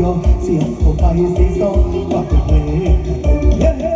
ยเสียงเข้าไปสีส้มปากเป็เพลง